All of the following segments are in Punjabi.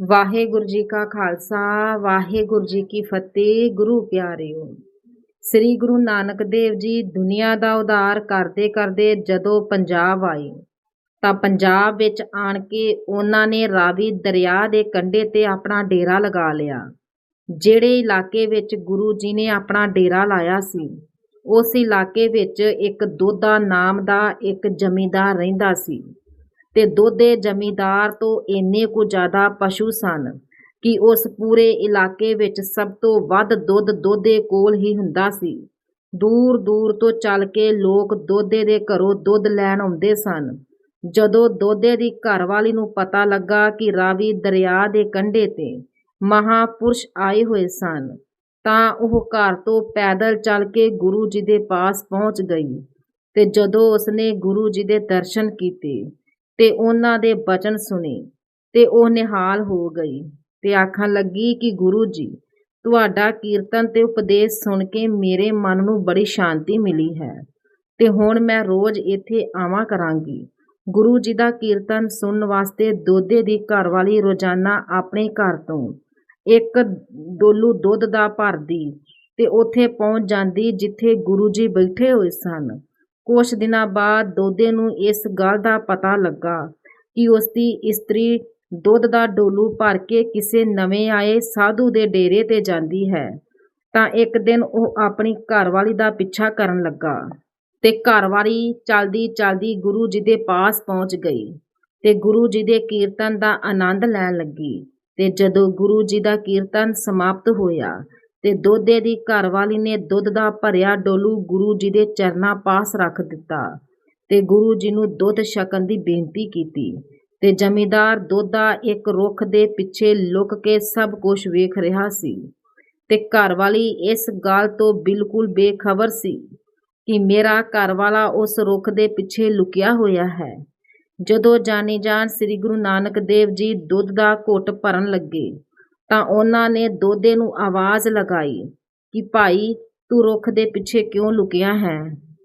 ਵਾਹਿਗੁਰੂ ਜੀ ਕਾ ਖਾਲਸਾ, ਵਾਹਿਗੁਰੂ ਜੀ ਕੀ ਫਤਿਹ, ਗੁਰੂ ਪਿਆਰਿਓ। ਸ੍ਰੀ ਗੁਰੂ ਨਾਨਕ ਦੇਵ ਜੀ ਦੁਨੀਆ ਦਾ ਉਧਾਰ ਕਰਦੇ ਕਰਦੇ ਜਦੋਂ ਪੰਜਾਬ ਆਏ, ਤਾਂ ਪੰਜਾਬ ਵਿੱਚ ਆਣ ਕੇ ਉਹਨਾਂ ਨੇ ਰਾਵੀ ਦਰਿਆ ਦੇ ਕੰਢੇ ਤੇ ਆਪਣਾ ਡੇਰਾ ਲਗਾ ਲਿਆ, ਜਿਹੜੇ ਇਲਾਕੇ ਵਿੱਚ ਗੁਰੂ ਜੀ ਨੇ ਆਪਣਾ ਡੇਰਾ ਲਾਇਆ ਸੀ, ਉਸ ਇਲਾਕੇ ਵਿੱਚ ਇੱਕ ਦੋਦਾ ਨਾਮ ਦਾ ਇੱਕ ਜ਼ਮੀਂਦਾਰ ਰਹਿੰਦਾ ਸੀ। ਤੇ ਦੋਦੇ ਜ਼ਮੀਂਦਾਰ ਤੋਂ ਇੰਨੇ ਕੁ ਜ਼ਿਆਦਾ ਪਸ਼ੂ ਸਨ ਕਿ ਉਸ ਪੂਰੇ ਇਲਾਕੇ ਵਿੱਚ ਸਭ ਤੋਂ ਵੱਧ ਦੁੱਧ ਦੋਧੇ ਕੋਲ ਹੀ ਹੁੰਦਾ ਸੀ। ਦੂਰ ਦੂਰ ਤੋਂ ਚੱਲ ਕੇ ਲੋਕ ਦੋਧੇ ਦੇ ਘਰੋਂ ਦੁੱਧ ਲੈਣ ਆਉਂਦੇ ਸਨ। ਜਦੋਂ ਦੋਧੇ ਦੀ ਘਰਵਾਲੀ ਨੂੰ ਪਤਾ ਲੱਗਾ ਕਿ ਰਾਵੀ ਦਰਿਆ ਦੇ ਕੰਢੇ ਤੇ ਮਹਾਪੁਰਸ਼ ਆਏ ਹੋਏ ਸਨ, ਤਾਂ ਉਹ ਘਰ ਤੋਂ ਪੈਦਲ ਚੱਲ ਕੇ ਗੁਰੂ ਜੀ ਦੇ ਪਾਸ ਪਹੁੰਚ ਗਈ ਤੇ ਜਦੋਂ ਉਸਨੇ ਗੁਰੂ ਜੀ ਦੇ ਦਰਸ਼ਨ ਕੀਤੇ ਤੇ ਉਹਨਾਂ ਦੇ ਬਚਨ ਸੁਣੇ ਤੇ ਉਹ ਨਿਹਾਲ ਹੋ ਗਈ ਤੇ ਆਖਣ ਲੱਗੀ ਕਿ ਗੁਰੂ ਜੀ, ਤੁਹਾਡਾ ਕੀਰਤਨ ਤੇ ਉਪਦੇਸ਼ ਸੁਣ ਕੇ ਮੇਰੇ ਮਨ ਨੂੰ ਬੜੀ ਸ਼ਾਂਤੀ ਮਿਲੀ ਹੈ ਤੇ ਹੁਣ ਮੈਂ ਰੋਜ਼ ਇੱਥੇ ਆਵਾਂ ਕਰਾਂਗੀ। ਗੁਰੂ ਜੀ ਦਾ ਕੀਰਤਨ ਸੁਣਨ ਵਾਸਤੇ ਦੋਦੇ ਦੀ ਘਰਵਾਲੀ ਰੋਜ਼ਾਨਾ ਆਪਣੇ ਘਰ ਤੋਂ ਇੱਕ ਡੋਲੂ ਦੁੱਧ ਦਾ ਭਰਦੀ ਤੇ ਉੱਥੇ ਪਹੁੰਚ ਜਾਂਦੀ ਜਿੱਥੇ ਗੁਰੂ ਜੀ ਬੈਠੇ ਹੋਏ ਸਨ। ਕੁਝ ਦਿਨਾਂ ਬਾਅਦ ਦੋਦੇ ਨੂੰ ਇਸ ਗੱਲ ਦਾ ਪਤਾ ਲੱਗਾ ਕਿ ਉਸ ਦੀ ਇਸਤਰੀ ਦੁੱਧ ਦਾ ਡੋਲੂ ਭਰ ਕੇ ਕਿਸੇ ਨਵੇਂ ਆਏ ਸਾਧੂ ਦੇ ਡੇਰੇ ਤੇ ਜਾਂਦੀ ਹੈ। ਤਾਂ ਇੱਕ ਦਿਨ ਉਹ ਆਪਣੀ ਘਰਵਾਲੀ ਦਾ ਪਿੱਛਾ ਕਰਨ ਲੱਗਾ ਤੇ ਘਰਵਾਲੀ ਚਲਦੀ ਚਲਦੀ ਗੁਰੂ ਜੀ ਦੇ ਪਾਸ ਪਹੁੰਚ ਗਈ ਤੇ ਗੁਰੂ ਜੀ ਦੇ ਕੀਰਤਨ ਦਾ ਆਨੰਦ ਲੈਣ ਲੱਗੀ ਤੇ ਜਦੋਂ ਗੁਰੂ ਜੀ ਦਾ ਕੀਰਤਨ ਸਮਾਪਤ ਹੋਇਆ ਤੇ ਦੋਦੇ ਦੀ ਘਰਵਾਲੀ ਨੇ ਦੁੱਧ ਦਾ ਭਰਿਆ ਡੋਲੂ ਗੁਰੂ ਜੀ ਦੇ ਚਰਨਾਂ ਪਾਸ ਰੱਖ ਦਿੱਤਾ ਤੇ ਗੁਰੂ ਜੀ ਨੂੰ ਦੁੱਧ ਛਕਣ ਦੀ ਬੇਨਤੀ ਕੀਤੀ ਤੇ ਜ਼ਮੀਂਦਾਰ ਦੋਦਾ ਇੱਕ ਰੁੱਖ ਦੇ ਪਿੱਛੇ ਲੁਕ ਕੇ ਸਭ ਕੁਝ ਵੇਖ ਰਿਹਾ ਸੀ ਤੇ ਘਰਵਾਲੀ ਇਸ ਗੱਲ ਤੋਂ ਬਿਲਕੁਲ ਬੇਖਬਰ ਸੀ ਕਿ ਮੇਰਾ ਘਰਵਾਲਾ ਉਸ ਰੁੱਖ ਦੇ ਪਿੱਛੇ ਲੁਕਿਆ ਹੋਇਆ ਹੈ। ਜਦੋਂ ਜਾਣੀ ਜਾਨ ਸ੍ਰੀ ਗੁਰੂ ਨਾਨਕ ਦੇਵ ਜੀ ਦੁੱਧ ਦਾ ਘੁੱਟ ਭਰਨ ਲੱਗੇ ਤਾਂ ਉਹਨਾਂ ਨੇ ਦੋਦੇ ਨੂੰ ਆਵਾਜ਼ ਲਗਾਈ ਕਿ ਭਾਈ, ਤੂੰ ਰੁੱਖ ਦੇ ਪਿੱਛੇ ਕਿਉਂ ਲੁਕਿਆ ਹੈ?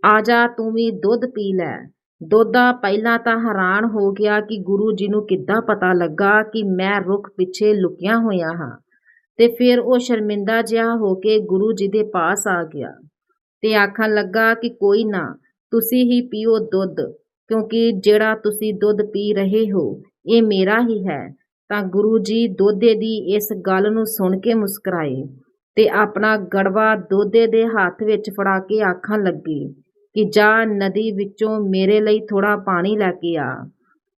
ਆ ਜਾ, ਤੂੰ ਵੀ ਦੁੱਧ ਪੀ ਲੈ। ਦੋਦਾ ਪਹਿਲਾਂ ਤਾਂ ਹੈਰਾਨ ਹੋ ਗਿਆ ਕਿ ਗੁਰੂ ਜੀ ਨੂੰ ਕਿੱਦਾਂ ਪਤਾ ਲੱਗਾ ਕਿ ਮੈਂ ਰੁੱਖ ਪਿੱਛੇ ਲੁਕਿਆ ਹੋਇਆ ਹਾਂ। ਤੇ ਫਿਰ ਉਹ ਸ਼ਰਮਿੰਦਾ ਜਿਹਾ ਹੋ ਕੇ ਗੁਰੂ ਜੀ ਦੇ ਪਾਸ ਆ ਗਿਆ ਤੇ ਆਖਣ ਲੱਗਾ ਕਿ ਕੋਈ ਨਾ, ਤੁਸੀਂ ਹੀ ਪੀਓ ਦੁੱਧ, ਕਿਉਂਕਿ ਜਿਹੜਾ ਤੁਸੀਂ ਦੁੱਧ ਪੀ ਰਹੇ ਹੋ, ਇਹ ਮੇਰਾ ਹੀ ਹੈ। ਤਾਂ ਗੁਰੂ ਜੀ ਦੋਧੇ ਦੀ ਇਸ ਗੱਲ ਨੂੰ ਸੁਣ ਕੇ ਮੁਸਕਰਾਏ ਤੇ ਆਪਣਾ ਗੜਵਾ ਦੋਧੇ ਦੇ ਹੱਥ ਵਿੱਚ ਫੜਾ ਕੇ ਆਖਣ ਲੱਗੇ ਕਿ ਜਾ ਨਦੀ ਵਿੱਚੋਂ ਮੇਰੇ ਲਈ ਥੋੜਾ ਪਾਣੀ ਲੈ ਕੇ ਆ।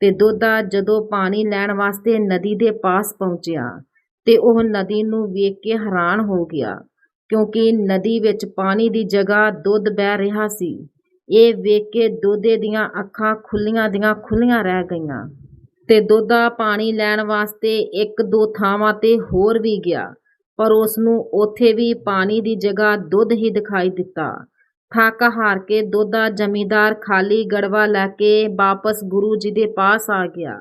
ਤੇ ਦੋਦਾ ਜਦੋਂ ਪਾਣੀ ਲੈਣ ਵਾਸਤੇ ਨਦੀ ਦੇ ਪਾਸ ਪਹੁੰਚਿਆ ਤੇ ਉਹ ਨਦੀ ਨੂੰ ਵੇਖ ਕੇ ਹੈਰਾਨ ਹੋ ਗਿਆ ਕਿਉਂਕਿ ਨਦੀ ਵਿੱਚ ਪਾਣੀ ਦੀ ਜਗ੍ਹਾ ਦੁੱਧ ਬਹਿ ਰਿਹਾ ਸੀ। ਇਹ ਵੇਖ ਕੇ ਦੋਧੇ ਦੀਆਂ ਅੱਖਾਂ ਖੁੱਲੀਆਂ ਦੀਆਂ ਖੁੱਲੀਆਂ ਰਹਿ ਗਈਆਂ। ਤੇ ਦੋਦਾ ਪਾਣੀ ਲੈਣ ਵਾਸਤੇ ਇੱਕ ਦੋ ਥਾਵਾਂ ਤੇ ਹੋਰ ਵੀ ਗਿਆ, ਪਰ ਉਸ ਨੂੰ ਉੱਥੇ ਵੀ ਪਾਣੀ ਦੀ ਜਗ੍ਹਾ ਦੁੱਧ ਹੀ ਦਿਖਾਈ ਦਿੱਤਾ। ਥੱਕ ਹਾਰ ਕੇ ਦੋਦਾ ਜ਼ਮੀਂਦਾਰ ਖਾਲੀ ਗੜਵਾ ਲੈ ਕੇ ਵਾਪਸ ਗੁਰੂ ਜੀ ਦੇ ਪਾਸ ਆ ਗਿਆ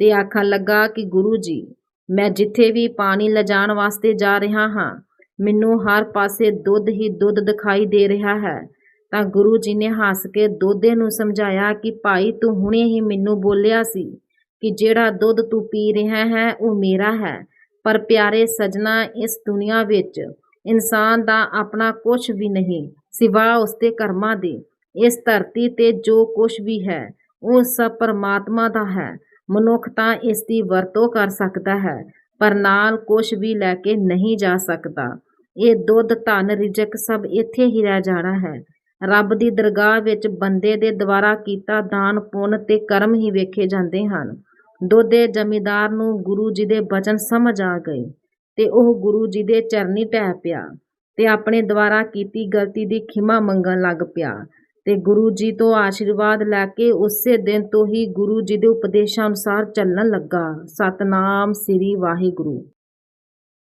ਤੇ ਆਖਣ ਲੱਗਾ ਕਿ ਗੁਰੂ ਜੀ, ਮੈਂ ਜਿੱਥੇ ਵੀ ਪਾਣੀ ਲਿਜਾਣ ਵਾਸਤੇ ਜਾ ਰਿਹਾ ਹਾਂ, ਮੈਨੂੰ ਹਰ ਪਾਸੇ ਦੁੱਧ ਹੀ ਦੁੱਧ ਦਿਖਾਈ ਦੇ ਰਿਹਾ ਹੈ। ਤਾਂ ਗੁਰੂ ਜੀ ਨੇ ਹੱਸ ਕੇ ਦੋਦੇ ਨੂੰ ਸਮਝਾਇਆ ਕਿ ਭਾਈ ਤੂੰ ਹੁਣੇ ਹੀ ਮੈਨੂੰ ਬੋਲਿਆ ਸੀ ਕਿ ਜਿਹੜਾ ਦੁੱਧ ਤੂੰ ਪੀ ਰਿਹਾ ਹੈ, ਉਹ ਮੇਰਾ ਹੈ। ਪਰ ਪਿਆਰੇ ਸਜਣਾ, ਇਸ ਦੁਨੀਆ ਵਿੱਚ ਇਨਸਾਨ ਦਾ ਆਪਣਾ ਕੁਝ ਵੀ ਨਹੀਂ, ਸਿਵਾ ਉਸਦੇ ਕਰਮਾਂ ਦੇ। ਇਸ ਧਰਤੀ ਤੇ ਜੋ ਕੁਝ ਵੀ ਹੈ, ਉਹ ਸਭ ਪਰਮਾਤਮਾ ਦਾ ਹੈ। ਮਨੁੱਖ ਤਾਂ ਇਸ ਦੀ ਵਰਤੋਂ ਕਰ ਸਕਦਾ ਹੈ, ਪਰ ਨਾਲ ਕੁਝ ਵੀ ਲੈ ਕੇ ਨਹੀਂ ਜਾ ਸਕਦਾ। ਇਹ ਦੁੱਧ, ਧਨ, ਰਿਜਕ ਸਭ ਇੱਥੇ ਹੀ ਰਹਿ ਜਾਣਾ ਹੈ। ਰੱਬ ਦੀ ਦਰਗਾਹ ਵਿੱਚ ਬੰਦੇ ਦੇ ਦੁਆਰਾ ਕੀਤਾ ਦਾਨ, ਪੁੰਨ ਤੇ ਕਰਮ ਹੀ ਵੇਖੇ ਜਾਂਦੇ ਹਨ। ਦੋਦੇ ਜ਼ਮੀਂਦਾਰ ਨੂੰ ਗੁਰੂ ਜੀ ਦੇ ਬਚਨ ਸਮਝ ਆ ਗਏ ਤੇ ਉਹ ਗੁਰੂ ਜੀ ਦੇ ਚਰਨੀ ਟਹਿ ਪਿਆ ਤੇ ਆਪਣੇ ਦੁਆਰਾ ਕੀਤੀ ਗਲਤੀ ਦੀ ਖਿਮਾ ਮੰਗਣ ਲੱਗ ਪਿਆ ਤੇ ਗੁਰੂ ਜੀ ਤੋਂ ਆਸ਼ੀਰਵਾਦ ਲੈ ਕੇ ਉਸੇ ਦਿਨ ਤੋਂ ਹੀ ਗੁਰੂ ਜੀ ਦੇ ਉਪਦੇਸ਼ਾਂ ਅਨੁਸਾਰ ਚੱਲਣ ਲੱਗਾ। ਸਤਨਾਮ ਸ੍ਰੀ ਵਾਹਿਗੁਰੂ।